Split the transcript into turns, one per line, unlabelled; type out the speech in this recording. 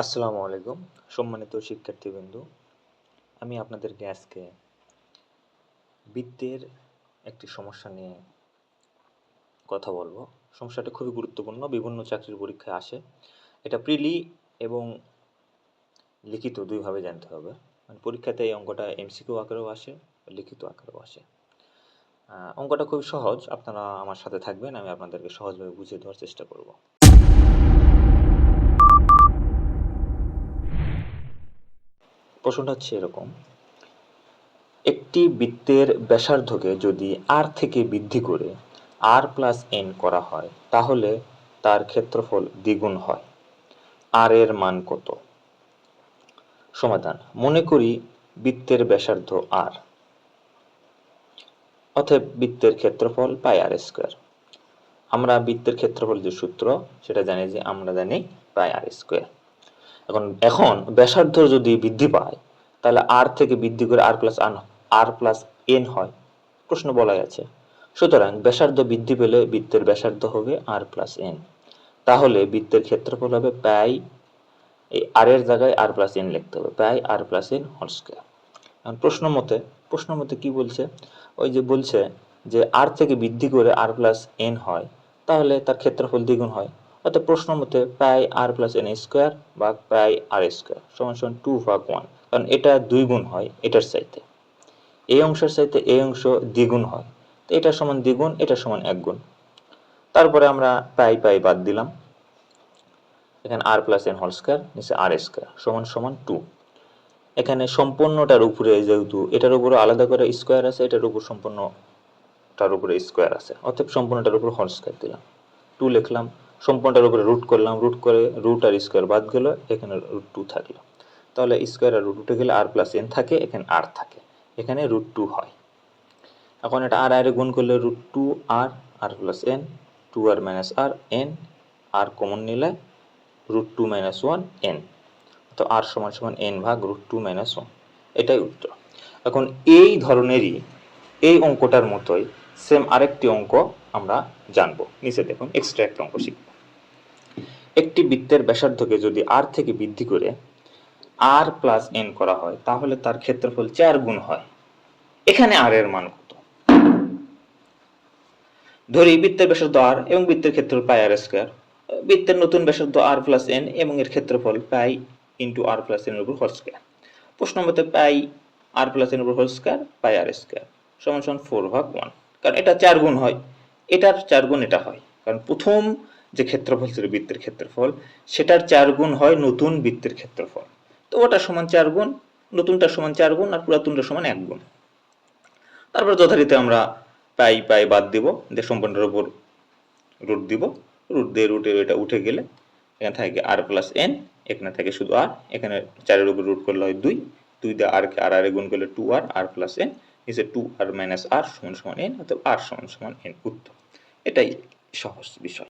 আসসালামু আলাইকুম, সম্মানিত শিক্ষার্থীবৃন্দ। আমি আপনাদেরকে আজকে বৃত্তের একটি সমস্যা নিয়ে কথা বলব। সমস্যাটা খুবই গুরুত্বপূর্ণ, বিভিন্ন চাকরির পরীক্ষায় আসে। এটা প্রিলি এবং লিখিত দুইভাবে জানতে হবে। মানে পরীক্ষাতে এই অঙ্কটা এমসিকিউ আকারেও আসে, লিখিত আকারেও আসে। অঙ্কটা খুবই সহজ, আপনারা আমার সাথে থাকবেন, আমি আপনাদেরকে সহজভাবে বুঝিয়ে দেওয়ার চেষ্টা করব। প্রশ্নটা হচ্ছে এরকম। একটি বৃত্তের ব্যাসার্ধকে যদি আর থেকে বৃদ্ধি করে আর প্লাস এন করা হয়, তাহলে তার ক্ষেত্রফল দ্বিগুণ হয়। আর এর মান কত? সমাধান, মনে করি বৃত্তের ব্যাসার্ধ আর অতএব বৃত্তের ক্ষেত্রফল পাই আর স্কোয়ার আমরা বৃত্তের ক্ষেত্রফল যে সূত্র, সেটা জানি যে আমরা জানি পাই আর স্কোয়ার এখন এখন ব্যাসার্ধ যদি বৃদ্ধি পায়, তাহলে আর থেকে বৃদ্ধি করে r plus n r plus n হয়, প্রশ্ন বলাই গেছে সুতরাং ব্যাসার্ধ বৃদ্ধি পেলে বৃত্তের ব্যাসার্ধ হবে আর প্লাস এন তাহলে বৃত্তের ক্ষেত্রফল হবে পাই, এই আর এর জায়গায় আর প্লাস এন লিখতে হবে, pi r plus n whole square এখন প্রশ্ন মতে প্রশ্ন মতে কি বলছে? ওই যে বলছে যে আর থেকে বৃদ্ধি করে আর প্লাস এন হয়, তাহলে তার ক্ষেত্রফল দ্বিগুণ হয়। অর্থাৎ প্রশ্ন মতে pi r plus n square বা পাই আর স্কোয়ার সমান সমান টু ভাগ ওয়ান কারণ এটা দুই গুণ হয় এটার চাইতে। এই অংশের চাইতে এই অংশ দ্বিগুণ হয়। তো এটা সমান দ্বিগুণ, এটা সমান এক গুণ। তারপরে আমরা পাই পাই বাদ দিলাম। এখানে r plus n whole square নিচে আর স্কোয়ার সমান সমান টু এখানে সম্পূর্ণটার উপরে যেহেতু এটার উপরে আলাদা করে স্কোয়ার আছে, এটার উপর সম্পূর্ণটার উপরে স্কোয়ার আছে। অর্থাৎ সম্পূর্ণটার উপর হোল স্কোয়ার দিলাম। টু লিখলাম। সম্পূর্ণটার উপরে রুট করলাম রুট করে রুট আর স্কোয়ার বাদ গেল, এখানে রুট টু থাকল। তাহলে স্কোয়ার আর রুট উঠে গেলে আর প্লাস এন থাকে, এখানে আর থাকে। এখানে রুট টু হয়। এখন এটা আর আর গুণ করলে root two r r plus n two r minus r n r common নিলে root two minus one n তো আর সমান সমান এন ভাগ রুট টু মাইনাস ওয়ান এটাই উত্তর। এখন এই ধরনেরই এই অঙ্কটার মতোই সেম আরেকটি অঙ্ক আমরা জানব। নিচে দেখুন এক্সট্রা একটা অঙ্ক শিখব। একটি বৃত্তের ব্যাসার্ধকে যদি আর থেকে বৃদ্ধি করে আর প্লাস এন করা হয়, তাহলে তার ক্ষেত্রফল চার গুণ হয়। এখানে আর এর মান কত? ধরি, বৃত্তের ব্যাসার্ধ আর এবং বৃত্তের ক্ষেত্রফল পাই আর স্কোয়ার বৃত্তের নতুন ব্যাসার্ধ আর প্লাস এন এবং এর ক্ষেত্রফল pi into r plus n উপর হোল স্কোয়ার প্রশ্ন মতে পাই আর প্লাস এন উপর whole square pi r square সমান সমান ফোর ভাগ ওয়ান কারণ এটা চার গুণ হয়। এটার চার গুণ এটা হয়। কারণ প্রথম যে ক্ষেত্রফল ছিল বৃত্তের ক্ষেত্রফল, সেটার চার গুণ হয় নতুন বৃত্তের ক্ষেত্রফল। তো ওটা সমান চার গুণ, নতুনটা সমান চার গুণ, আর পুরাতনটা সমান এক গুণ। তারপর যথারীতি আমরা পাই পাই বাদ দিব দিয়ে সম্পূর্ণের উপর রুট দিব। রুট দিয়ে রুটে এটা উঠে গেলে এখানে থাকে আর প্লাস এন এখানে থাকে শুধু আর এখানে চারের উপর রুট করলে হয় দুই দুই দিয়ে আর কে আর আর গুণ করলে two r r plus n নিচে টু আর মাইনাস আর সমান সমান এন অর্থাৎ আর সমান সমান এন উত্তর। এটাই সহজ বিষয়।